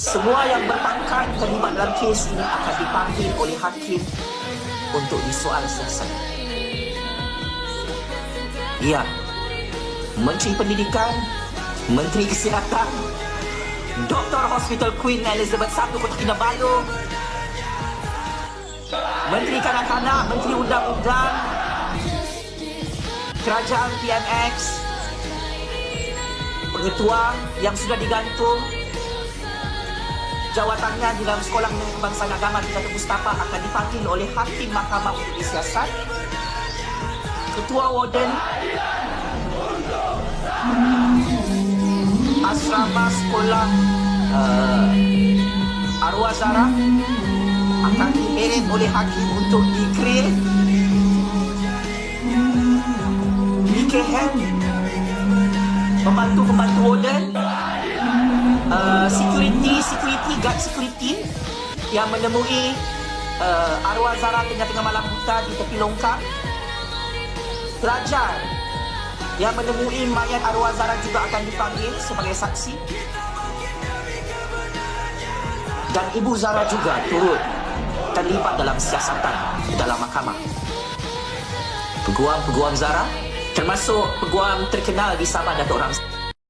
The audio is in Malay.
Semua yang berpangkat terlibat dalam kes ini akan dipanggil oleh hakim untuk disoal siasat. Ya, Menteri Pendidikan, Menteri Kesihatan, Doktor Hospital Queen Elizabeth I Kota Kinabalu, Menteri Kanak-Kanak, Menteri Undang-Undang, Kerajaan PMX, Pengetua yang sudah digantung, jawatannya di dalam Sekolah Menengah Kebangsaan Agama di Datuk Mustafa akan dipanggil oleh Hakim Mahkamah untuk disiasat. Ketua Warden Asrama Sekolah uh, Arwah Zara akan dikirim oleh Hakim untuk dikril BKM Pembantu-pembantu warden uh, security guard security yang menemui uh, arwah Zara tengah-tengah malam buta di tepi longkang. Pelajar yang menemui mayat arwah Zara juga akan dipanggil sebagai saksi. Dan ibu Zara juga turut terlibat dalam siasatan dalam mahkamah. Peguam-peguam Zara termasuk peguam terkenal di Sabah Datuk Ramzi